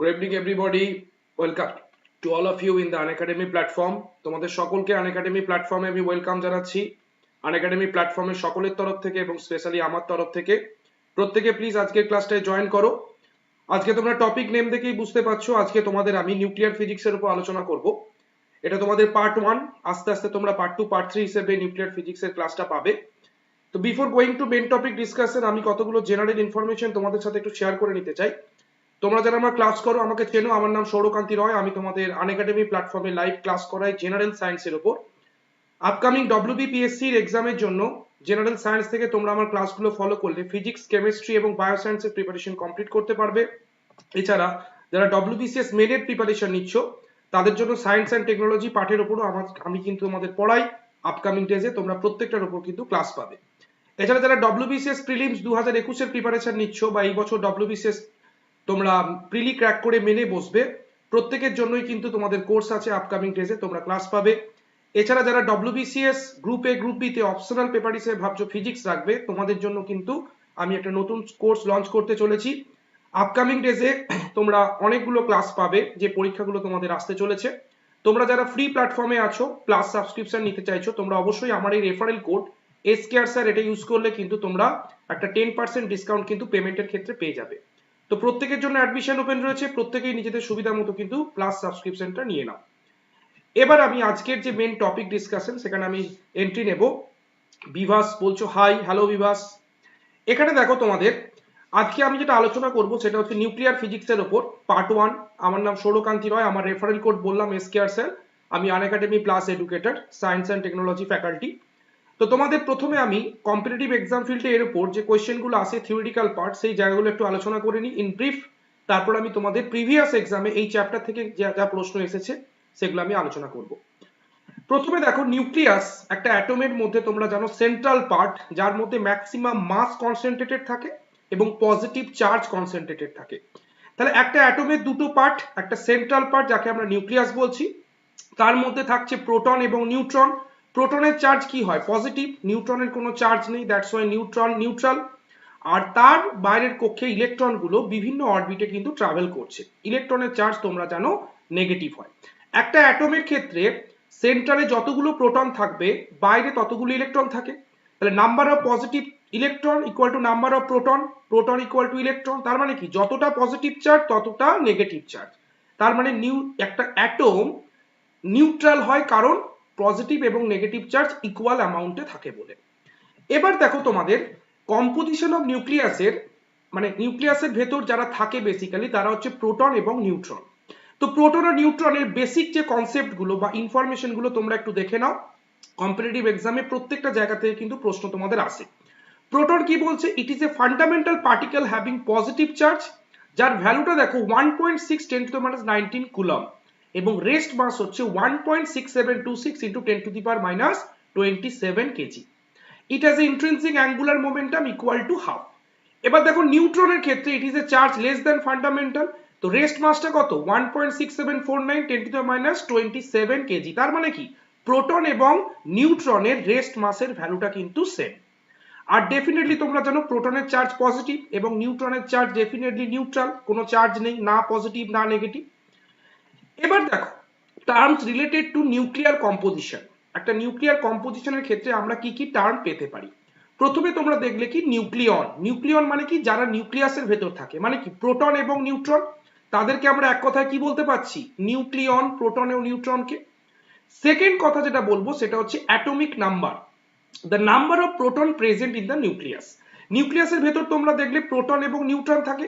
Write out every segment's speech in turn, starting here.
Good evening, everybody. Welcome to all of you in the Unacademy platform. তোমাদের সকলকে Unacademy প্ল্যাটফর্মে আমি welcome জানাচ্ছি। Unacademy প্ল্যাটফর্মের সকলের তরফ থেকে এবং স্পেশালি আমার তরফ থেকে। প্রত্যেকে প্লিজ আজকের ক্লাসটায় জয়েন করো। আজকে তোমরা টপিক নেম দেখেই বুঝতে পারছ। আজকে তোমাদের আমি নিউক্লিয়ার ফিজিক্সের উপর আলোচনা করব। এটা তোমাদের পার্ট ওয়ান আস্তে আস্তে তোমরা পার্ট টু পার্ট থ্রি হিসেবে নিউক্লিয়ার ফিজিক্সের ক্লাসটা পাবে। তো before going to main topic discussion আমি কতগুলো জেনারেল ইনফরমেশন তোমাদের সাথে একটু শেয়ার করে নিতে চাই। তোমরা যারা আমার ক্লাস করো, আমাকে চেনো, আমার নাম সৌরকান্তি রয়, আমি তোমাদের আন আনএকাডেমি প্ল্যাটফর্মে লাইভ ক্লাস করাই জেনারেল সায়েন্সের উপর আপকামিং ডব্লিউবিপিএসসি এর এক্সামের জন্য জেনারেল সায়েন্স থেকে তোমরা আমার ক্লাসগুলো ফলো করলে ফিজিক্স কেমিস্ট্রি এবং বায়োসায়েন্সের প্রিপারেশন কমপ্লিট করতে পারবে। এছাড়া যারা ডব্লিউবিসিএস মেনের প্রিপারেশন নিচ্ছ, তাদের জন্য সায়েন্স অ্যান্ড টেকনোলজি পাঠের উপরও আমার, আমি কিন্তু তোমাদের পড়াই। আপকামিং ডেজে তোমরা প্রত্যেকটার উপর কিন্তু ক্লাস পাবে। এছাড়া যারা ডব্লিউবিসিএস প্রিলিমস দু হাজার একুশের প্রিপারেশন নিচ্ছ বা এই বছর ডব্লিউবিসিএস তোমরা প্রিলি ক্র্যাক করে মেনে বসবে। প্রত্যেকের জন্যই কিন্তু তোমাদের কোর্স আছে আপকামিং ডেজে তোমরা ক্লাস পাবে। এছাড়া যারা WBCS group A group B তে অপশনাল পেপার হিসেবে ভাবছ ফিজিক্স রাখবে, তোমাদের জন্য কিন্তু আমি একটা নতুন কোর্স লঞ্চ করতে চলেছি। আপকামিং ডেজে তোমরা অনেকগুলো ক্লাস পাবে, যে পরীক্ষাগুলো তোমাদের আসতে চলেছে। তোমরা যারা ফ্রি প্ল্যাটফর্মে আছো প্লাস সাবস্ক্রিপশন নিতে চাইছো, তোমরা অবশ্যই আমার এই রেফারেল কোড এসকেআর স্যার এটা ইউজ করলে কিন্তু তোমরা একটা টেন পার্সেন্ট ডিসকাউন্ট কিন্তু পেমেন্টের ক্ষেত্রে পেয়ে যাবে। তো প্রত্যেকের জন্য অ্যাডমিশন ওপেন রয়েছে, প্রত্যেকেই নিজেদের সুবিধা মতো কিন্তু প্লাস সাবস্ক্রিপশনটা নিয়ে নাও। এবার আমি আজকের যে মেন টপিক ডিসকাশন সেখানে আমি এন্ট্রি নেব। বিভাস বলছো হাই হ্যালো বিভাস। এখানে দেখো তোমাদের, আজকে আমি যেটা আলোচনা করব সেটা হচ্ছে নিউক্লিয়ার ফিজিক্সের ওপর পার্ট ওয়ান আমার নাম সৌরকান্তি রয়, আমার রেফারেল কোড বললাম এসকেআর স্যার আমি Unacademy plus educator science and technology faculty তো তোমাদের প্রথমে আমি কম্পিটিটিভ এক্সাম ফিল্ডে এর উপর যে কোয়েশ্চেনগুলো আসে থিওরিটিক্যাল পার্ট সেই জায়গাগুলো একটু আলোচনা করে নিই ইন ব্রিফ তারপর আমি তোমাদের প্রিভিয়াস এক্সামে এই চ্যাপ্টার থেকে যা যা প্রশ্ন এসেছে, সেগুলো আমি আলোচনা করব। প্রথমে দেখো নিউক্লিয়াস একটা অ্যাটমের মধ্যে তোমরা জানো সেন্ট্রাল পার্ট যার মধ্যে ম্যাক্সিমাম মাস কনসেন্ট্রেটেড থাকে এবং পজিটিভ চার্জ কনসেন্ট্রেটেড থাকে। তাহলে একটা অ্যাটমের দুটো পার্ট একটা সেন্ট্রাল পার্ট যাকে আমরা নিউক্লিয়াস বলছি, তার মধ্যে থাকছে প্রোটন এবং নিউট্রন প্রোটনের চার্জ কি হয়? পজিটিভ নিউট্রনের কোনো চার্জ নেই দ্যাটস ওয়াই নিউট্রন নিউট্রাল আর তার বাইরের কক্ষে ইলেকট্রনগুলো বিভিন্ন অরবিটে কিন্তু ট্রাভেল করছে। ইলেকট্রনের চার্জ তোমরা জানো নেগেটিভ হয়। একটা অ্যাটমের ক্ষেত্রে সেন্টারে যতগুলো প্রোটন থাকবে, বাইরে ততগুলো ইলেকট্রন থাকে। তাহলে number of positive electron equal to number of proton proton equal to electron তার মানে কি? যতটা পজিটিভ চার্জ ততটা নেগেটিভ চার্জ তার মানে নিউ একটা অ্যাটম নিউট্রাল হয় কারণ পজিটিভ এবং নেগেটিভ চার্জ ইকুয়াল অ্যামাউন্টে থাকে বলে। এবার দেখো তোমাদের কম্পোজিশন অফ নিউক্লিয়াসের মানে নিউক্লিয়াসের ভেতর যারা থাকে বেসিক্যালি তারা হচ্ছে প্রোটন এবং নিউট্রন তো প্রোটন আর নিউট্রনের বেসিক যে কনসেপ্টগুলো বা ইনফরমেশনগুলো তোমরা একটু দেখে নাও। কম্পিটিটিভ এক্সামে প্রত্যেকটা জায়গা থেকে কিন্তু প্রশ্ন তোমাদের আসে। প্রোটন কি বলছে? It is a fundamental particle having positive charge যার ভ্যালুটা দেখো one point six ten to the minus nineteen coulomb এবং রেস্ট মাস হচ্ছে one point six seven two six the power minus twenty seven kg it has a intrinsic angular momentum equal to half এবার দেখো নিউট্রনের ক্ষেত্রে it is a charge less then fundamental তো rest মাসটা কত? One point six seven four nine ten to minus twenty seven kg তার মানে কি? প্রোটন এবং নিউট্রনের রেস্ট মাসের ভ্যালুটা কিন্তু সেম আর ডেফিনেটলি তোমরা জানো প্রোটনের চার্জ পজিটিভ এবং নিউট্রনের চার্জ ডেফিনেটলি নিউট্রাল কোনো চার্জ নেই, না পজিটিভ না নেগেটিভ এবার দেখো terms related to nuclear composition একটা নিউক্লিয়ার কম্পোজিশনের ক্ষেত্রে আমরা কি কি টার্ম পেতে পারি? প্রথমে তোমরা দেখলে কি নিউক্লিয়ন নিউক্লিয়ন মানে কি? যারা নিউক্লিয়াসের ভেতর থাকে মানে কি? প্রোটন এবং নিউট্রন তাদেরকে আমরা এক কথায় কি বলতে পারছি? নিউক্লিয়ন প্রোটন এবং নিউট্রনকে সেকেন্ড কথা যেটা বলব, সেটা হচ্ছে atomic number the number of proton present in the nucleus নিউক্লিয়াসের ভেতর তোমরা দেখলে প্রোটন এবং নিউট্রন থাকে।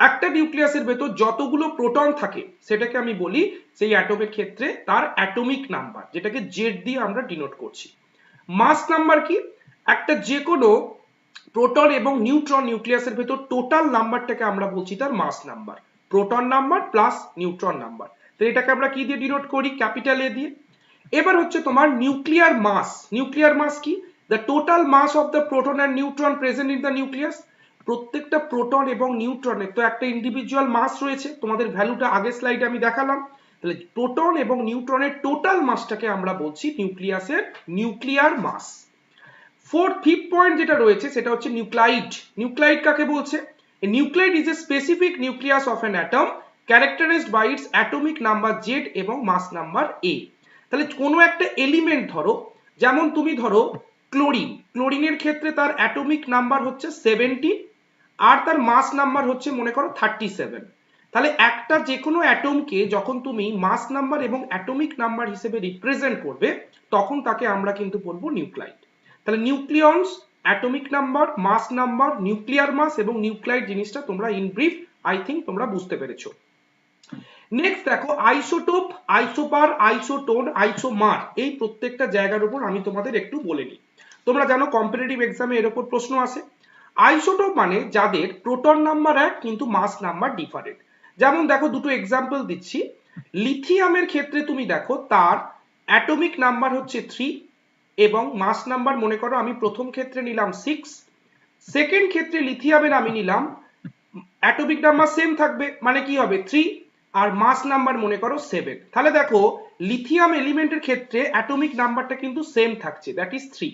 একটা নিউক্লিয়াসের ভেতর যতগুলো প্রোটন থাকে, সেটাকে আমি বলি সেই অ্যাটমের ক্ষেত্রে তার অ্যাটমিক নাম্বার, যেটাকে জেড দিয়ে আমরা ডিনোট করছি। মাস নাম্বার কি? একটা যে কোনো প্রোটন এবং নিউট্রন নিউক্লিয়াসের ভেতর টোটাল নাম্বারটাকে আমরা বলছি তার mass number. Proton number plus neutron number. তো এটাকে আমরা কি দিয়ে ডিনোট করি? ক্যাপিটাল এ দিয়ে। এবার হচ্ছে তোমার নিউক্লিয়ার মাস। নিউক্লিয়ার মাস কি? The total mass of the proton and neutron present in the nucleus প্রত্যেকটা প্রোটন এবং নিউট্রনের তো একটা ইন্ডিভিজুয়াল মাস রয়েছে। তোমাদের ভ্যালুটা আগের স্লাইডে আমি দেখালাম। তাহলে প্রোটন এবং নিউট্রনের টোটাল মাসটাকে আমরা বলছি নিউক্লিয়াসের nuclear mass fourth fifth point যেটা রয়েছে, সেটা হচ্ছে নিউক্লাইড নিউক্লাইড কাকে বলছে? Nuclide is a specific nucleus of an atom characterized by its atomic number Z এবং মাস নাম্বার এ তাহলে কোনো একটা এলিমেন্ট ধরো, যেমন তুমি ধরো ক্লোরিন ক্লোরিনের ক্ষেত্রে তার অ্যাটমিক নাম্বার হচ্ছে সেভেন্টি আর তার মাস নাম্বার হচ্ছে, মনে করো থার্টি সেভেন তাহলে একটা যে কোনো অ্যাটমকে যখন তুমি মাস নাম্বার এবং অ্যাটমিক নাম্বার হিসেবে রিপ্রেজেন্ট করবে, তখন তাকে আমরা কিন্তু বলব নিউক্লাইড তাহলে nucleons atomic number mass number nuclear mass এবং নিউক্লাইড জিনিসটা তোমরা ইন ব্রিফ আই থিঙ্ক তোমরা বুঝতে পেরেছ। নেক্সট দেখো আইসোটোপ আইসোপার আইসোটোন আইসোমার এই প্রত্যেকটা জায়গার উপর আমি তোমাদের একটু বলে নিই। তোমরা জানো কম্পিটিটিভ এক্সামে এর উপর প্রশ্ন আসে। আইসোটোপ মানে যাদের প্রোটন নাম্বার এক কিন্তু মাস নাম্বার ডিফারেন্ট যেমন দেখো দুটো এক্সাম্পল দিচ্ছি। লিথিয়ামের ক্ষেত্রে তুমি দেখো তার অ্যাটমিক নাম্বার হচ্ছে থ্রি এবং মাস নাম্বার মনে করো আমি প্রথম ক্ষেত্রে নিলাম সিক্স সেকেন্ড ক্ষেত্রে লিথিয়ামের আমি নিলাম অ্যাটমিক নাম্বার সেম থাকবে মানে কি হবে থ্রি আর মাস নাম্বার মনে করো সেভেন তাহলে দেখো লিথিয়াম এলিমেন্টের ক্ষেত্রে অ্যাটমিক নাম্বারটা কিন্তু সেম থাকছে দ্যাট ইজ থ্রি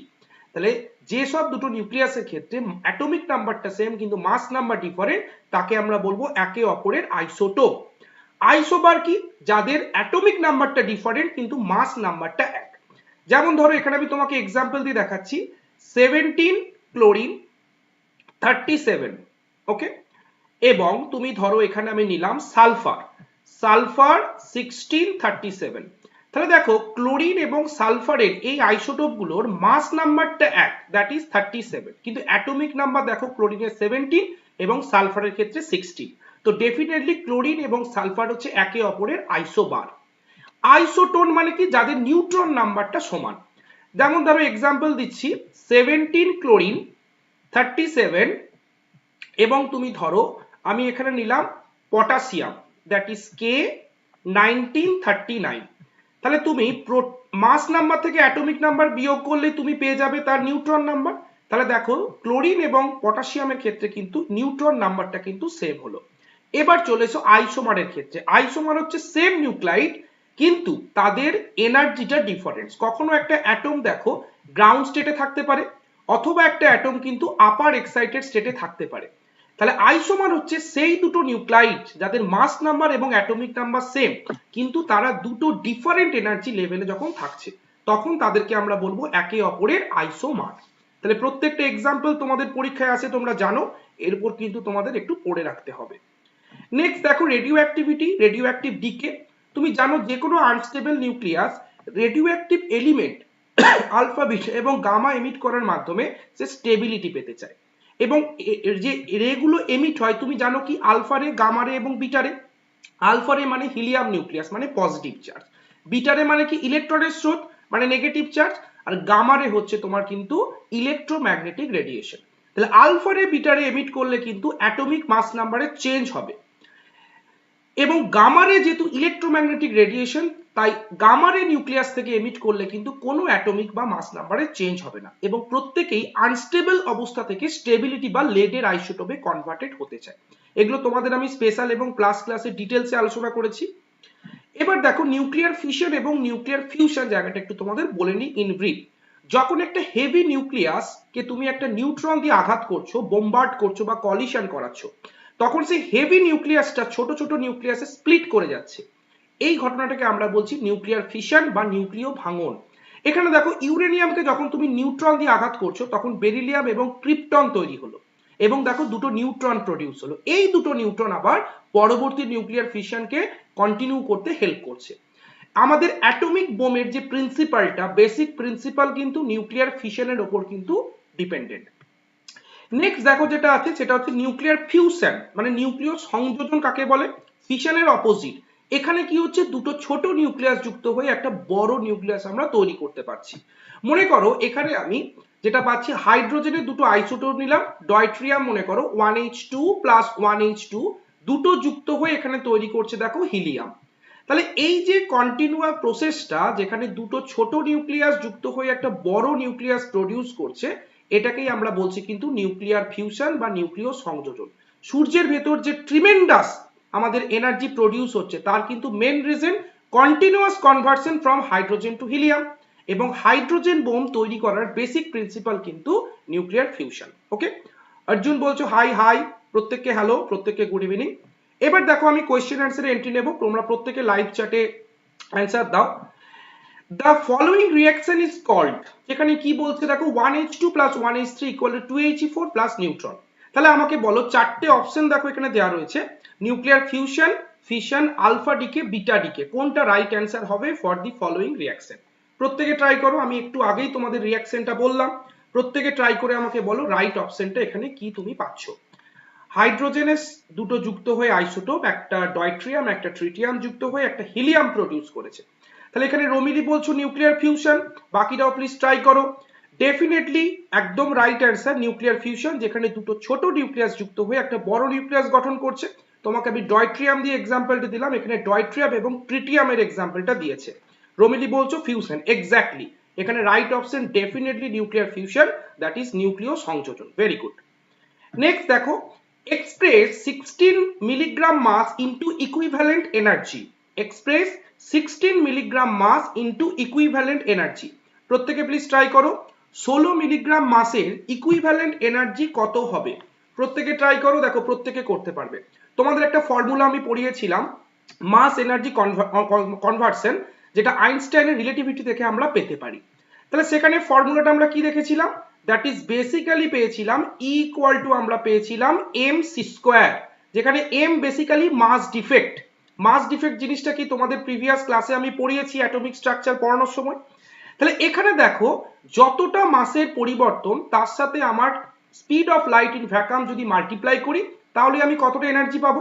তাহলে যে সব দুটো নিউক্লিয়াসের ক্ষেত্রে অ্যাটমিক নাম্বারটা সেম কিন্তু মাস নাম্বার ডিফারেন্ট তাকে আমরা বলব একে অপরের আইসোটোপ আইসোবার কি? যাদের অ্যাটমিক নাম্বারটা ডিফারেন্ট কিন্তু মাস নাম্বারটা এক। যেমন ধরো, এখানে আমি তোমাকে এক্সাম্পল দিয়ে দেখাচ্ছি। Seventeen chlorine thirty seven okay এবং তুমি ধরো, এখানে আমি নিলাম sulphur sulphur sixteen thirty seven তাহলে দেখো, ক্লোরিন এবং সালফারের এই আইসোটোপগুলোর মাস নাম্বারটা এক দ্যাট ইজ থার্টি সেভেন কিন্তু অ্যাটমিক নাম্বার দেখো, ক্লোরিনের সেভেন্টিন এবং সালফারের ক্ষেত্রে সিক্সটিন তো ডেফিনেটলি ক্লোরিন এবং সালফার হচ্ছে একে অপরের আইসোবার আইসোটোন মানে কি? যাদের নিউট্রন নাম্বারটা সমান। যেমন ধরো এক্সাম্পল দিচ্ছি সেভেন্টিন ক্লোরিন থার্টি সেভেন এবং তুমি ধরো, আমি এখানে নিলাম potassium that is K nineteen thirty nine তাহলে তুমি মাস নাম্বার থেকে অ্যাটমিক নাম্বার বিয়োগ করলে তুমি পেয়ে যাবে তার নিউট্রন নাম্বার। তাহলে দেখো, ক্লোরিন এবং পটাশিয়ামের ক্ষেত্রে কিন্তু নিউট্রন নাম্বারটা কিন্তু সেম হলো। এবার চলে এসো আইসোমারের ক্ষেত্রে। আইসোমার হচ্ছে সেম নিউক্লাইড কিন্তু তাদের এনার্জিটা ডিফারেন্স কখনো একটা অ্যাটম দেখো গ্রাউন্ড স্টেটে থাকতে পারে, অথবা একটা অ্যাটম কিন্তু আপার এক্সাইটেড স্টেটে থাকতে পারে। তাহলে আইসোমার হচ্ছে সেই দুটো নিউক্লাইড যাদের মাস নাম্বার এবং অ্যাটমিক নাম্বার সেম কিন্তু তারা দুটো ডিফারেন্ট এনার্জি লেভেলে যখন থাকছে, তখন তাদেরকে আমরা বলব একে অপরের আইসোমার। তাহলে প্রত্যেকটা এক্সাম্পল তোমাদের পরীক্ষায় আছে, তোমরা জানো, এরপর কিন্তু তোমাদের একটু পড়ে রাখতে হবে। নেক্সট দেখো radioactivity radioactive decay তুমি জানো যে কোনো unstable nucleus radioactive element alpha beta এবং গামা এমিট করার মাধ্যমে সে স্টেবিলিটি পেতে চায়। এবং যে রেগুলো এমিট হয়, তুমি জানো কি? আলফা রে গামা রে এবং বিটা রে? আলফা রে মানে হিলিয়াম নিউক্লিয়াস মানে পজিটিভ চার্জ বিটা রে মানে কি? ইলেকট্রনের স্রোত মানে নেগেটিভ চার্জ আর গামা রে হচ্ছে তোমার কিন্তু ইলেকট্রোম্যাগনেটিক রেডিয়েশন তাহলে alpha ray beta ray emit করলে কিন্তু অ্যাটমিক মাস নাম্বারে চেঞ্জ হবে। এবং গামারে যেহেতু ইলেকট্রোম্যাগনেটিক রেডিয়েশন তাই গামারে নিউক্লিয়াস থেকে এমিট করলে কিন্তু কোনো অ্যাটমিক বা মাস নাম্বারে চেঞ্জ হবে না এবং প্রত্যেকেই আনস্টেবল অবস্থা থেকে স্টেবিলিটি বা লেডের আইসোটোপে কনভার্টেড হতে চায়। এগুলো তোমাদের আমি স্পেশাল এবং প্লাস ক্লাসে ডিটেলসে আলোচনা করেছি। এবার দেখো নিউক্লিয়ার ফিশন এবং নিউক্লিয়ার ফিউশন জায়গাটা একটু তোমাদের বলে নিই ইন ব্রিফ যখন একটা হেভি নিউক্লিয়াস কে তুমি একটা নিউট্রন দিয়ে আঘাত করছ বোম্বার্ড করছ বা কলিশন করাচ্ছ, তখন সেই হেভি নিউক্লিয়াসটা ছোট ছোট নিউক্লিয়াসে স্প্লিট করে যাচ্ছে। এই ঘটনাটাকে আমরা বলছি নিউক্লিয়ার ফিশন বা নিউক্লিয় ভাঙন। এখানে দেখো ইউরেনিয়ামকে যখন তুমি নিউট্রন দিয়ে আঘাত করছ, তখন বেরিলিয়াম এবং ক্রিপ্টন তৈরি হলো। এবং দেখো দুটো নিউট্রন প্রডিউস হলো। এই দুটো নিউট্রন আবার পরবর্তী নিউক্লিয়ার ফিশনকে কন্টিনিউ করতে হেল্প করছে। আমাদের অ্যাটমিক বোমের যে প্রিন্সিপালটা বেসিক প্রিন্সিপাল কিন্তু নিউক্লিয়ার ফিশনের ওপর কিন্তু ডিপেন্ডেন্ট নেক্সট দেখো যেটা আছে, সেটা হচ্ছে নিউক্লিয়ার ফিউশন মানে নিউক্লিয় সংযোজন কাকে বলে? ফিশনের অপোজিট এখানে কি হচ্ছে? দুটো ছোট নিউক্লিয়াস যুক্ত হয়ে একটা বড় নিউক্লিয়াস আমরা তৈরি করতে পারছি। মনে করো, এখানে আমি যেটা পাচ্ছি, হাইড্রোজেনের দুটো আইসোটোপ নিলাম, ডয়ট্রিয়াম মনে করো, one H two plus one H two দুটো যুক্ত হয়ে এখানে তৈরি করছে, দেখো, হিলিয়াম। তাহলে এই যে কন্টিনিউয়াস প্রসেসটা যেখানে দুটো ছোট নিউক্লিয়াস যুক্ত হয়ে একটা বড় নিউক্লিয়াস প্রডিউস করছে, এটাকেই আমরা বলছি কিন্তু নিউক্লিয়ার ফিউশন বা নিউক্লিয় সংযোজন সূর্যের ভেতর যে ট্রিমেন্ডাস আমাদের এনার্জি প্রডিউস হচ্ছে, তার কিন্তু main reason continuous conversion from hydrogen to helium এবং হাইড্রোজেন বোম তৈরি করার বেসিক প্রিন্সিপাল কিন্তু নিউক্লিয়ার ফিউশন ওকে অর্জুন বলছো হাই হাই প্রত্যেককে হ্যালো প্রত্যেককে গুড ইভিনিং এবার দেখো আমি কোয়েশ্চেন অ্যান্সারে এন্ট্রি নেব, তোমরা প্রত্যেকে লাইভ চ্যাটে অ্যান্সার দাও। The following reaction is called যেখানে কি বলছে দেখো one H two plus one H three equal to H four plus neutron তাহলে আমাকে বলো চারটে অপশন দেখো এখানে দেওয়া রয়েছে। Nuclear fusion fission alpha decay beta decay কোনটা রাইট অ্যান্সার হবে ফর দি ফলোইং রিয়াকশন প্রত্যেকে ট্রাই করো, আমি একটু আগেই তোমাদের রিয়াকশনটা বললাম। প্রত্যেকে ট্রাই করে আমাকে বলো রাইট অপশনটা এখানে কি তুমি পাচ্ছ। হাইড্রোজেনেস দুটো যুক্ত হয়ে আইসোটোপ একটা ডয়ট্রিয়াম একটা ট্রিটিয়াম যুক্ত হয়ে একটা হিলিয়াম প্রডিউস করেছে। তাহলে এখানে রোমিলি বলছো নিউক্লিয়ার ফিউশন বাকিরাও প্লিজ ট্রাই করো। ডেফিনেটলি একদম রাইট অ্যান্সার নিউক্লিয়ার ফিউশন যেখানে দুটো ছোট নিউক্লিয়াস যুক্ত হয়ে একটা বড় নিউক্লিয়াস গঠন করছে। তোমাকে আমি ডয়ট্রিয়াম দিয়ে এক্সাম্পলটা দিলাম, এখানে ডয়ট্রিয়াম এবং ট্রিটিয়ামের এক্সাম্পলটা দিয়েছে। রোমিলি, বলছো ফিউশন এক্স্যাক্টলি এখানে right option definitely nuclear fusion that is নিউক্লিয় সংযোজন। ভেরি গুড নেক্সট দেখো express 16 milligram mass into equivalent energy express 16 milligram mass into equivalent energy প্রত্যেকে প্লিজ ট্রাই করো। 16 মিলিগ্রাম মাসের ইকুইভ্যালেন্ট এনার্জি কত হবে? প্রত্যেকে ট্রাই করো, দেখো প্রত্যেকে করতে পারবে। তোমাদের একটা ফর্মুলা আমি পড়িয়েছিলাম মাস এনার্জি কনভার্সন যেটা আইনস্টাইনের রিলেটিভিটি থেকে আমরা পেতে পারি। তাহলে সেখানে ফর্মুলাটা আমরা কি দেখেছিলাম? দ্যাট ইজ বেসিক্যালি পেয়েছিলাম ইকুয়াল টু আমরা পেয়েছিলাম এম সি স্কোয়ার যেখানে M basically mass defect mass defect জিনিসটা কি তোমাদের প্রিভিয়াস ক্লাসে আমি পড়িয়েছি অ্যাটমিক স্ট্রাকচার পড়ানোর সময়? তাহলে এখানে দেখো, যতটা মাসের পরিবর্তন, তার সাথে আমার speed of light in vacuum যদি মাল্টিপ্লাই করি, তাহলে আমি কতটা এনার্জি পাবো?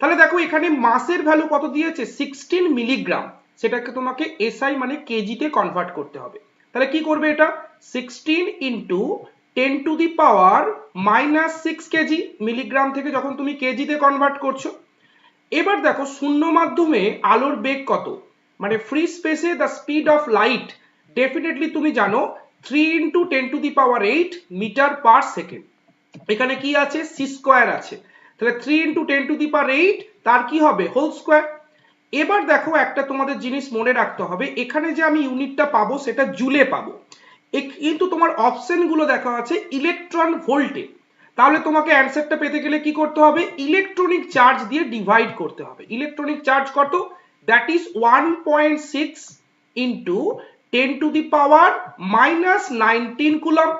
তাহলে দেখো, এখানে মাসের ভ্যালু কত দিয়েছে? সিক্সটিন মিলিগ্রাম সেটাকে তোমাকে এসআই মানে কেজিতে কনভার্ট করতে হবে। তাহলে কি করবে এটা? Sixteen into ten to the power minus six kg milligram থেকে যখন তুমি কেজিতে কনভার্ট করছ। এবার দেখো, শূন্য মাধ্যমে আলোর বেগ কত? মানে ফ্রি স্পেসে the speed of light definitely তুমি জানো three into ten to the power eight metre per second এখানে কি আছে? সি স্কোয়ার আছে। তাহলে three into ten to the power eight তার কি হবে? হোল স্কোয়ার এবার দেখো একটা তোমাদের জিনিস মনে রাখতে হবে, এখানে যে আমি ইউনিটটা পাবো, সেটা জুলে পাবো। কিন্তু তোমার অপশনগুলো দেখা আছে ইলেকট্রন ভোল্টে তাহলে তোমাকে অ্যান্সারটা পেতে গেলে কি করতে হবে? ইলেকট্রনিক চার্জ দিয়ে ডিভাইড করতে হবে। ইলেকট্রনিক চার্জ কত? That is one point six into ten to the power minus nineteen coulomb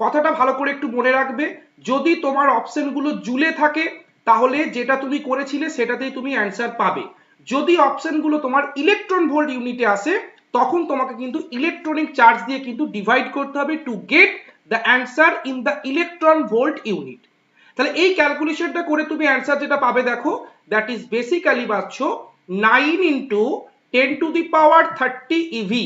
কথাটা ভালো করে একটু মনে রাখবে। যদি তোমার অপশনগুলো জুলে থাকে, তাহলে যেটা তুমি করেছিলে সেটাতেই তুমি অ্যান্সার পাবে। যদি অপশনগুলো তোমার ইলেকট্রন ভোল্ট ইউনিটে আসে, তখন তোমাকে কিন্তু ইলেকট্রনিক চার্জ দিয়ে কিন্তু ডিভাইড করতে হবে to get the answer in the electron volt unit তাহলে এই ক্যালকুলেশনটা করে তুমি অ্যান্সার যেটা পাবে দেখো দ্যাট ইজ বেসিক্যালি পাচ্ছ nine into ten to the power thirty eV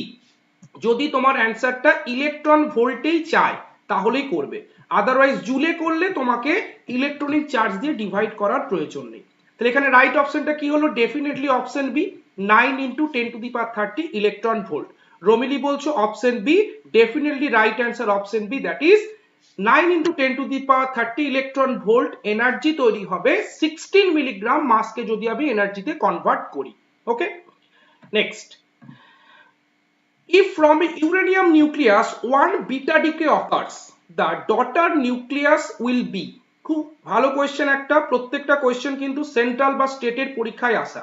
যদি তোমার অ্যান্সারটা ইলেকট্রন ভোল্টেই চায়, তাহলেই করবে। আদারওয়াইজ জুলে করলে তোমাকে ইলেকট্রনিক চার্জ দিয়ে ডিভাইড করার প্রয়োজন নেই। তাহলে এখানে রাইট অপশনটা কি হলো? Definitely option B nine into ten to the power thirty electron volt Romili বলছো option B definitely right answer option B that is nine into ten to the power thirty electron volt energy তৈরি হবে sixteen milligram মাসকে যদি আমি এনার্জিতে convert করি। Okay next If from a uranium nucleus one beta decay occurs, the daughter nucleus will be খুব ভালো question একটা প্রত্যেকটা কোয়েশ্চেন কিন্তু সেন্ট্রাল বা স্টেটের পরীক্ষায় আসা।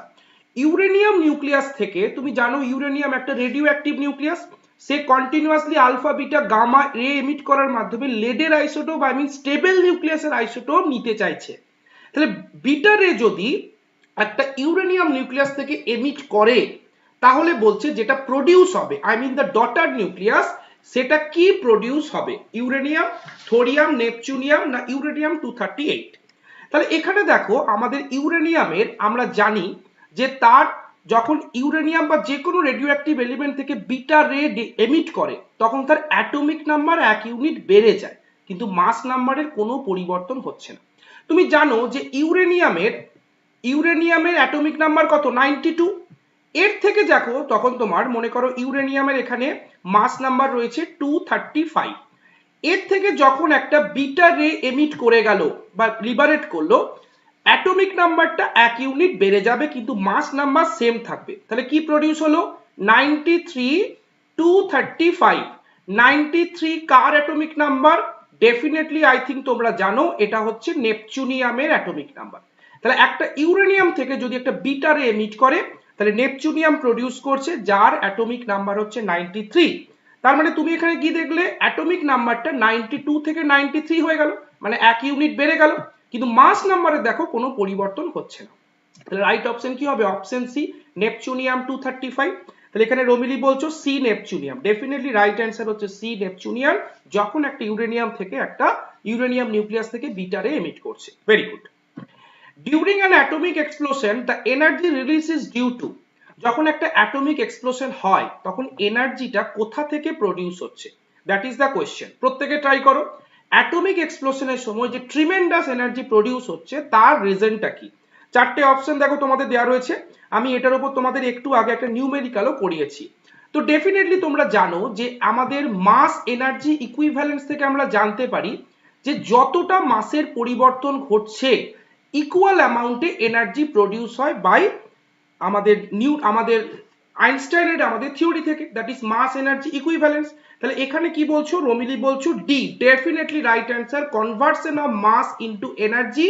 ইউরেনিয়াম নিউক্লিয়াস থেকে তুমি জানো ইউরেনিয়াম একটা রেডিও অ্যাক্টিভ নিউক্লিয়াস সে continuously alpha beta gamma ray emit করার মাধ্যমে লেডের আইসোটোপ আই মিন স্টেবল নিউক্লিয়াসের আইসোটোপ নিতে চাইছে। তাহলে বিটা রে যদি একটা ইউরেনিয়াম নিউক্লিয়াস থেকে এমিট করে তাহলে বলছে যেটা প্রডিউস হবে I mean the daughter nucleus সেটা কি প্রডিউস হবে? ইউরেনিয়াম থোরিয়াম নেপচুনিয়াম না ইউরেনিয়াম টু থার্টি এইট তাহলে এখানে দেখো আমাদের ইউরেনিয়ামের আমরা জানি যে তার যখন ইউরেনিয়াম বা যে কোনো রেডিও অ্যাক্টিভ এলিমেন্ট থেকে বিটা রে এমিট করে, তখন তার অ্যাটমিক নাম্বার এক ইউনিট বেড়ে যায়, কিন্তু মাস নাম্বারের কোনো পরিবর্তন হচ্ছে না। তুমি জানো যে ইউরেনিয়ামের ইউরেনিয়ামের অ্যাটমিক নাম্বার কত? নাইনটি টু এর থেকে দেখো, তখন তোমার মনে করো ইউরেনিয়ামের এখানে মাস নাম্বার রয়েছে টু থার্টি ফাইভ এর থেকে যখন একটা বিটা রে এমিট করে গেল বা লিবারেট করল অ্যাটমিক নাম্বারটা এক ইউনিট বেড়ে যাবে, কিন্তু মাস নাম্বার সেম থাকবে। তাহলে কি প্রডিউস হলো? Ninety three two thirty five ninety three car atomic number? Definitely I think তোমরা জানো, এটা হচ্ছে নেপচুনিয়ামের অ্যাটমিক নাম্বার। তাহলে একটা ইউরেনিয়াম থেকে যদি একটা বিটা রে এমিট করে তাহলে নেপচুনিয়াম প্রডিউস করছে, যার অ্যাটমিক নাম্বার হচ্ছে নাইনটি থ্রি তার মানে তুমি এখানে কি দেখলে? অ্যাটমিক নাম্বারটা নাইনটি টু থেকে নাইনটি থ্রি হয়ে গেল মানে এক ইউনিট বেড়ে গেল। কিন্তু মাস নাম্বারে দেখো, কোনো পরিবর্তন হচ্ছে না। তাহলে রাইট অপশন কি হবে? Option C neptunium two thirty five তাহলে এখানে রমিলি বলছো C neptunium definitely right answer হচ্ছে সি নেপচুনিয়াম যখন একটা ইউরেনিয়াম থেকে একটা ইউরেনিয়াম নিউক্লিয়াস থেকে বিটারে এমিট করছে। Very good during an atomic explosion the energy release is due to যখন একটা অ্যাটমিক এক্সপ্লোশন হয়, তখন এনার্জিটা কোথা থেকে প্রডিউস হচ্ছে? দ্যাট ইজ দ্য কোয়েশ্চেন প্রত্যেকে ট্রাই করো। অ্যাটমিক এক্সপ্লোশনের সময় যে ট্রিমেন্ডাস এনার্জি প্রডিউস হচ্ছে, তার রিজনটা কি? চারটে অপশন দেখো তোমাদের দেওয়া রয়েছে। আমি এটার উপর তোমাদের একটু আগে একটা নিউমেরিক্যালও করিয়েছি তো ডেফিনেটলি তোমরা জানো যে আমাদের মাস এনার্জি ইকুইভ্যালেন্স থেকে আমরা জানতে পারি যে যতটা মাসের পরিবর্তন ঘটছে ইকুয়াল অ্যামাউন্টে এনার্জি প্রডিউস হয় বাই আমাদের নিউ আমাদের আইনস্টাইনের আমাদের থিওরি থেকে। That is mass energy equivalence তাহলে এখানে কি বলছো? রমিলি বলছো D definitely right answer conversion of mass into energy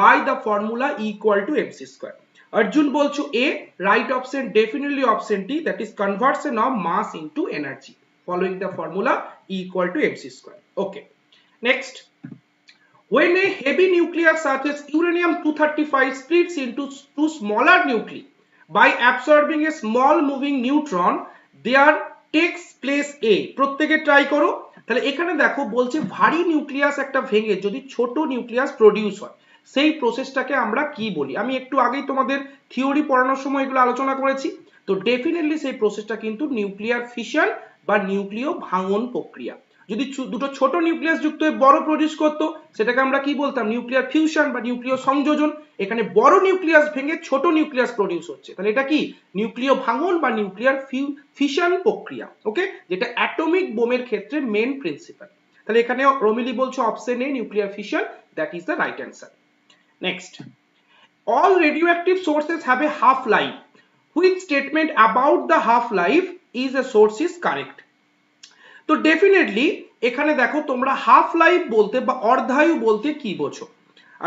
by the formula equal to MC square Arjun বলছো A right option definitely option T that is conversion of mass into energy following the formula E equal to mc okay next when a heavy nucleus such as uranium 235 splits into two smaller nuclei, by absorbing a small moving neutron, there takes place a. প্রত্যেকে try করো। তাহলে এখানে দেখো, বলছে ভারী nucleus একটা ভেঙে যদি ছোট নিউক্লিয়াস প্রডিউস হয়। সেই প্রসেসটাকে আমরা কি বলি? আমি একটু আগেই তোমাদের থিওরি পড়ানোর সময় এগুলো আলোচনা করেছি। তো ডেফিনেটলি সেই প্রসেসটা কিন্তু নিউক্লিয়ার ফিশন বা নিউক্লিয় ভাঙন প্রক্রিয়া। যদি দুটো ছোট নিউক্লিয়াস যুক্ত হয়ে বড় প্রডিউস করতো, সেটাকে আমরা কি বলতাম? নিউক্লিয়ার ফিউশন বা নিউক্লিয় সংযোজন। এখানে বড় নিউক্লিয়াস ভেঙে ছোট নিউক্লিয়াস প্রডিউস হচ্ছে। তাহলে এটা কি? নিউক্লিয় ভাঙন বা নিউক্লিয়ার ফিশন প্রক্রিয়া ওকে যেটা অ্যাটমিক বোমের ক্ষেত্রে মেন প্রিন্সিপাল তাহলে এখানে রমিলি বলছো option A nuclear fission that is the right answer next all radioactive sources have a half life which statement about the half life is a source is correct? তো definitely এখানে দেখো তোমরা half life বলতে বা অর্ধায়ু বলতে কি বোঝো?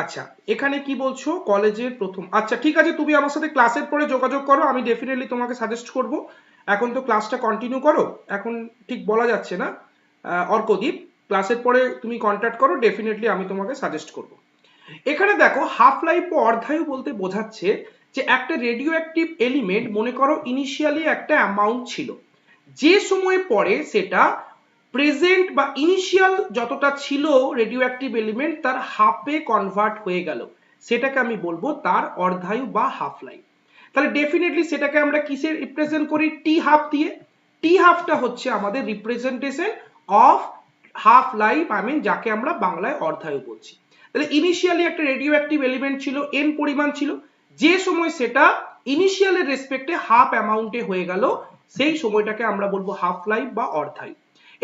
আচ্ছা এখানে কি বলছো? কলেজের প্রথম আচ্ছা ঠিক আছে, তুমি আমার সাথে ক্লাসের পরে যোগাযোগ করো, আমি ডেফিনেটলি তোমাকে সাজেস্ট করব। এখন তো ক্লাসটা কন্টিনিউ করো, এখন ঠিক বলা যাচ্ছে না। অর্কদীপ ক্লাসের পরে তুমি কন্ট্যাক্ট করো ডেফিনেটলি আমি তোমাকে সাজেস্ট করব। এখানে দেখো হাফ লাইফ ও অর্ধায়ু বলতে বোঝাচ্ছে যে একটা রেডিও অ্যাক্টিভ এলিমেন্ট মনে করো ইনিশিয়ালি একটা অ্যামাউন্ট ছিল। যে সময় পরে সেটা প্রেজেন্ট বা ইনিশিয়াল যতটা ছিল রেডিও অ্যাক্টিভ এলিমেন্ট তার হাফে কনভার্ট হয়ে গেল। সেটাকে আমি বলব তার অর্ধায়ু বা হাফ লাইফ তাহলে ডেফিনেটলি সেটাকে আমরা কিসে রিপ্রেজেন্ট করি? টি হাফ দিয়ে। টি হাফটা হচ্ছে আমাদের representation of half life I mean যাকে আমরা বাংলায় অর্ধায়ু বলছি। তাহলে ইনিশিয়ালি একটা রেডিও অ্যাক্টিভ এলিমেন্ট ছিল এন পরিমাণ ছিল। যে সময় সেটা ইনিশিয়ালের রেসপেক্টে হাফ অ্যামাউন্টে হয়ে গেল, সেই সময়টাকে আমরা বলব হাফ লাইফ বা অর্ধায়ু।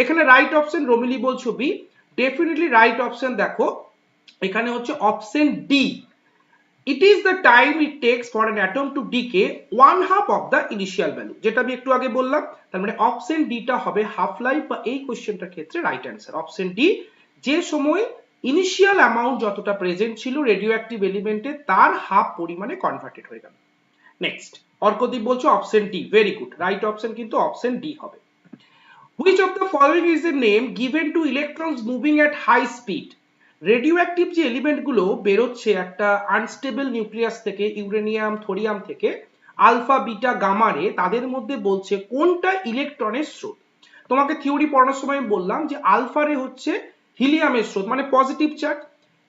এখানে রাইট অপশন রমিলি বলছো বি ডেফিনেটলি রাইট অপশন দেখো, এখানে হচ্ছে option D it is the time it takes for an atom to decay one half of the initial value যেটা আমি একটু আগে বললাম, তার মানে অপশন ডিটা হবে হাফ লাইফ বা এই কোশ্চেনটার ক্ষেত্রে রাইট অ্যান্সার অপশন ডি যে সময় ইনিশিয়াল অ্যামাউন্ট যতটা প্রেজেন্ট ছিল রেডিও অ্যাক্টিভ এলিমেন্টে তার হাফ পরিমাণে কনভার্টেড হয়ে গেল। নেক্সট অর্কদীপ বলছো option D very good right option কিন্তু অপশন ডি হবে। Which of the following is a name given to electrons moving at high speed radioactive যে এলিমেন্টগুলো বেরোচ্ছে একটা আনস্টেবল নিউক্লিয়াস থেকে ইউরেনিয়াম থোরিয়াম থেকে আলফা বিটা গামারে তাদের মধ্যে বলছে কোনটা ইলেকট্রনের স্রোত? তোমাকে থিওরি পড়ানোর সময় বললাম যে আলফারে হচ্ছে হিলিয়ামের স্রোত মানে পজিটিভ চার্জ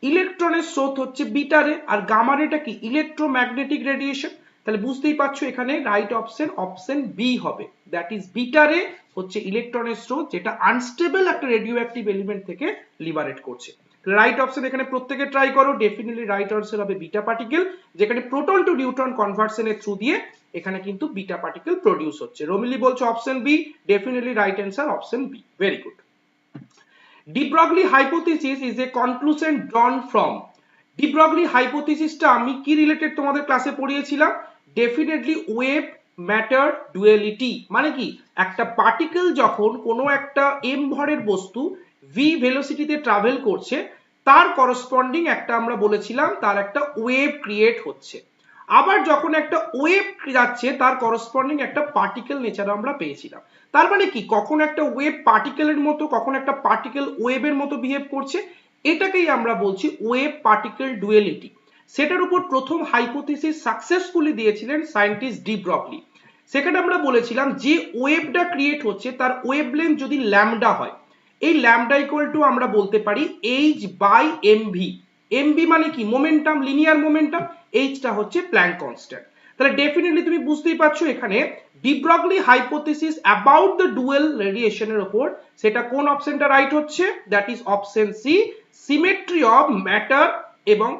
ইলেকট্রনের স্রোত হচ্ছে বিটারে আর গামারেটা কি? ইলেকট্রোম্যাগনেটিক রেডিয়েশন তাহলে বুঝতেই পারছ এখানে রাইট অপশন অপশন বি হবে। দ্যাট ইজ বিটারে হচ্ছে ইলেকট্রনের স্রোত, যেটা আনস্টেবল একটা রেডিও অ্যাক্টিভ এলিমেন্ট থেকে লিবারেট করছে। রাইট অপশন এখানে প্রত্যেকে ট্রাই করো ডেফিনেটলি রাইট অপশন হবে বিটা পার্টিকেল যেখানে প্রোটন টু নিউট্রন কনভার্সনের থ্রু দিয়ে এখানে কিন্তু বিটা পার্টিকেল প্রডিউস হচ্ছে। রমিলি বলছো option B definitely right answer option B very good De Broglie hypothesis is a conclusion drawn from De Broglie hypothesisটা আমি কি রিলেটেড তোমাদের ক্লাসে পড়িয়েছিলাম? ডেফিনেটলি ওয়েভ ম্যাটার ডুয়ালিটি মানে কি? একটা পার্টিকেল যখন কোনো একটা এম ভরের বস্তু ভি ভেলোসিটিতে ট্রাভেল করছে, তার করসপন্ডিং একটা আমরা বলেছিলাম, তার একটা ওয়েভ ক্রিয়েট হচ্ছে। আবার যখন একটা ওয়েভ যাচ্ছে, তার করসপন্ডিং একটা পার্টিকেল নেচার আমরা পেয়েছিলাম। তার মানে কি? কখন একটা ওয়েভ পার্টিকেলের মতো, কখন একটা পার্টিকেল ওয়েভের মতো বিহেভ করছে, এটাকেই আমরা বলছি ওয়েভ পার্টিকেল ডুয়েলিটি সেটার উপর প্রথম হাইপোথিসিস সাকসেসফুলি দিয়েছিলেন সায়েন্টিস্ট ডি ব্রকলি সেখানে আমরা বলেছিলাম যে ওয়েভটা ক্রিয়েট হচ্ছে, তার ওয়েভলেন্থ যদি ল্যামডা হয়, এই ল্যামডা ইকুয়াল টু আমরা বলতে পারি এইচ বাই এমভি এমভি মানে কি? মোমেন্টাম লিনিয়ার মোমেন্টাম এইচটা হচ্ছে প্ল্যাঙ্ক কনস্ট্যান্ট তাহলে ডেফিনেটলি তুমি বুঝতেই পারছ এখানে de Broglie hypothesis about the dual রেডিয়েশনের ওপর সেটা কোন অপশনটা রাইট হচ্ছে? That is option C symmetry of matter এবং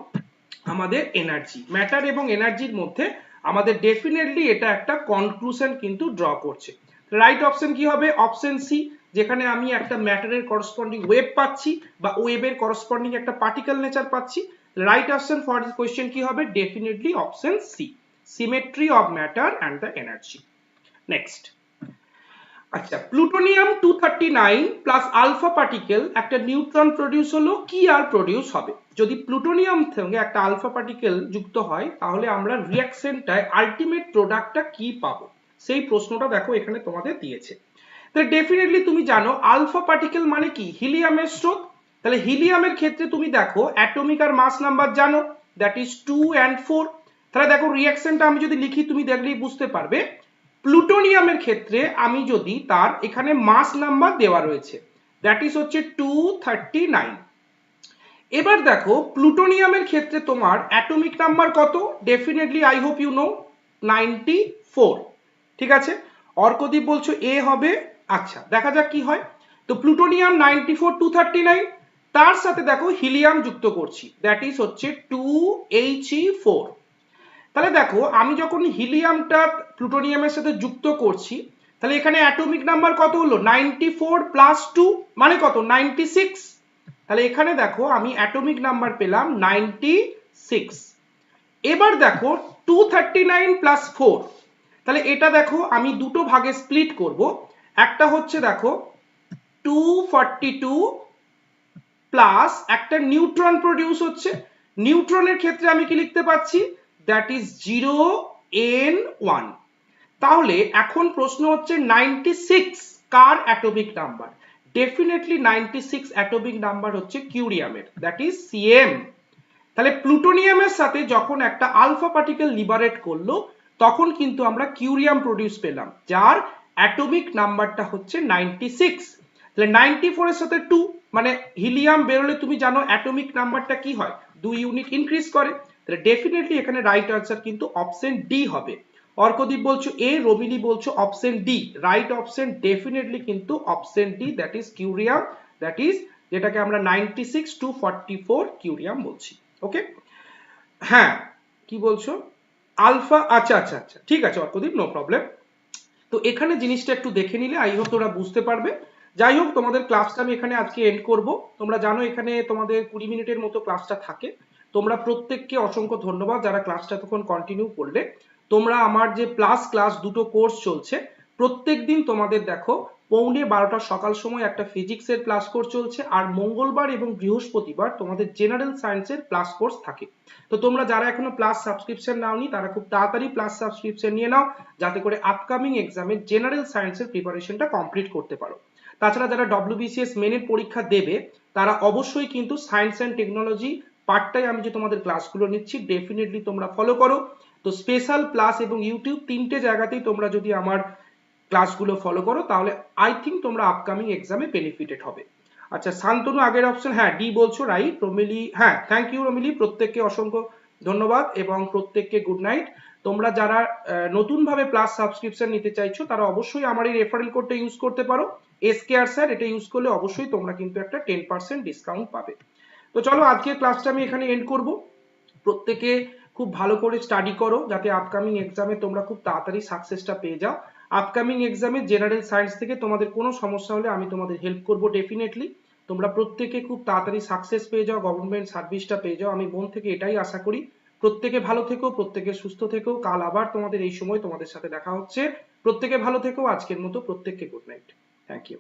আমাদের এনার্জি ম্যাটার এবং এনার্জির মধ্যে আমাদের ডেফিনেটলি এটা একটা কনক্লুশন কিন্তু ড্র করছে। রাইট অপশন কি হবে? অপশন সি যেখানে আমি একটা ম্যাটারের করসপন্ডিং ওয়েব পাচ্ছি বা ওয়েবের করসপন্ডিং একটা পার্টিকেল নেচার পাচ্ছি। Right option for this question কি হবে? Definitely option C symmetry of matter and the energy next আচ্ছা plutonium two thirty nine plus alpha particle একটা নিউট্রন প্রডিউস হলো, কি আর প্রডিউস হবে? যদি প্লুটোনিয়াম সঙ্গে একটা আলফা পার্টিকেল যুক্ত হয়, তাহলে আমরা রিয়াকশনটায় আলটিমেট প্রোডাক্টটা কি পাবো? সেই প্রশ্নটা দেখো এখানে তোমাদের দিয়েছে। তাহলে ডেফিনেটলি তুমি জানো আলফা পার্টিকেল মানে কি? হিলিয়ামের স্রোত। তাহলে হিলিয়ামের ক্ষেত্রে তুমি দেখো অ্যাটমিক আর মাস নাম্বার জানো that is two and four তাহলে দেখো রিয়াকশনটা আমি যদি লিখি, তুমি দেখলেই বুঝতে পারবে। প্লুটোনিয়ামের ক্ষেত্রে আমি যদি তার এখানে মাস নাম্বার দেওয়া রয়েছে দ্যাট ইজ হচ্ছে টু থার্টি নাইন এবার দেখো, প্লুটোনিয়ামের ক্ষেত্রে তোমার অ্যাটমিক নাম্বার কত? Definitely I hope you know ninety four ঠিক আছে? অর্কদীপ বলছো এ হবে আচ্ছা দেখা যাক কি হয়। তো plutonium ninety four two thirty nine তার সাথে দেখো হিলিয়াম যুক্ত করছি দ্যাট ইজ হচ্ছে টু এইচ ই ফোর তাহলে দেখো, আমি যখন হিলিয়ামটা প্লুটোনিয়ামের সাথে যুক্ত করছি, তাহলে এখানে অ্যাটমিক নাম্বার কত হলো? নাইনটি ফোর প্লাস টু মানে কত? Ninety six. তাহলে এখানে দেখো, আমি অ্যাটমিক নাম্বার পেলাম নাইনটি সিক্স। এবার দেখো, two thirty nine plus four. তাহলে এটা দেখো, আমি দুটো ভাগে স্প্লিট করব। একটা হচ্ছে দেখো, টু ফর্টি টু প্লাস একটা নিউট্রন প্রডিউস হচ্ছে। নিউট্রনের ক্ষেত্রে আমি কি লিখতে পাচ্ছি? That is zero N one তাহলে এখন প্রশ্ন হচ্ছে নাইনটি সিক্স কার atomic number definitely ninety six atomic number হচ্ছে কিউরিয়ামের দ্যাট ইজ সিএম তাহলে প্লুটোনিয়ামের সাথে যখন একটা আলফা পার্টিকেল লিবারেট করল, তখন কিন্তু আমরা কিউরিয়াম প্রডিউস পেলাম, যার অ্যাটমিক নাম্বারটা হচ্ছে নাইনটি সিক্স তাহলে নাইনটি ফোরের সাথে টু মানে হিলিয়াম বেরোলে তুমি জানো অ্যাটমিক নাম্বারটা কি হয়? দুই ইউনিট ইনক্রিজ করে। তাহলে ডেফিনেটলি এখানে রাইট আনসার কিন্তু অপশন ডি হবে। অর্কদীপ বলছো এ রবিলি বলছো option D right option definitely কিন্তু option D that is curium that is যেটাকে আমরা ninety six two forty four curium বলছি। ওকে হ্যাঁ কি বলছো? আলফা আচ্ছা আচ্ছা আচ্ছা ঠিক আছে অর্কদীপ নো প্রবলেম তো এখানে জিনিসটা একটু দেখে নিলে আই হোপ তোমরা বুঝতে পারবে। যাই হোক, তোমাদের ক্লাসটা আমি এখানে আজকে এন্ড করব। তোমরা জানো এখানে তোমাদের কুড়ি মিনিটের মতো ক্লাসটা থাকে। তোমরা প্রত্যেককে অসংখ্য ধন্যবাদ যারা ক্লাসটা তখন কন্টিনিউ করলে। তোমরা আমার যে প্লাস ক্লাস দুটো কোর্স চলছে প্রত্যেক দিন তোমাদের দেখো, পৌনে বারোটা সকাল সময় একটা ফিজিক্সের ক্লাস কোর্স চলছে, আর মঙ্গলবার এবং বৃহস্পতিবার তোমাদের জেনারেল সায়েন্সের ক্লাস কোর্স থাকে। তো তোমরা যারা এখনও প্লাস সাবস্ক্রিপশন নাওনি, তারা খুব তাড়াতাড়ি প্লাস সাবস্ক্রিপশন নিয়ে নাও, যাতে করে আপকামিং এক্সামে জেনারেল সায়েন্সের প্রিপারেশনটা কমপ্লিট করতে পারো। তাছাড়া যারা ডব্লিউবিসিএস মেনের পরীক্ষা দেবে, তারা অবশ্যই কিন্তু সায়েন্স অ্যান্ড টেকনোলজি পার্টটাই আমি যে তোমাদের ক্লাসগুলো নিচ্ছি ডেফিনেটলি তোমরা ফলো করো। তো স্পেশাল প্লাস এবং ইউটিউব তিনটে জায়গাতেই তোমরা যদি আমার ক্লাসগুলো ফলো করো, তাহলে আই থিঙ্ক তোমরা আপকামিং এক্সামে বেনিফিটেড হবে। আচ্ছা শান্তনু, আগের অপশন হ্যাঁ ডি বলছো রাইট রমিলি হ্যাঁ থ্যাংক ইউ রমিলি। প্রত্যেককে অসংখ্য ধন্যবাদ এবং প্রত্যেককে গুড নাইট তোমরা যারা নতুন ভাবে প্লাস সাবস্ক্রিপশন নিতে চাইছো, তারা অবশ্যই আমার এই রেফারেল কোডটা ইউজ করতে পারো। এসকেআর স্যার এটা ইউজ করলে অবশ্যই তোমরা কিন্তু একটা টেন পার্সেন্ট ডিসকাউন্ট পাবে। তো চলো আজকের ক্লাসটা আমি এখানে এন্ড করব। প্রত্যেকে খুব ভালো করে স্টাডি করো যাতে আপকামিং এক্সামে তোমরা খুব তাড়াতাড়ি সাকসেসটা পেয়ে যাও। আপকামিং এক্সামে জেনারেল সায়েন্স থেকে তোমাদের কোনো সমস্যা হলে আমি তোমাদের হেল্প করব ডেফিনেটলি তোমরা প্রত্যেকে খুব তাড়াতাড়ি সাকসেস পেয়ে যাও গভর্নমেন্ট সার্ভিসটা পেয়ে যাও। আমি মন থেকে এটাই আশা করি। প্রত্যেকে ভালো থেকো, প্রত্যেকে সুস্থ থেকো। কাল আবার তোমাদের এই সময় তোমাদের সাথে দেখা হচ্ছে। প্রত্যেকে ভালো থেকো। আজকের মতো প্রত্যেককে গুড নাইট থ্যাংক ইউ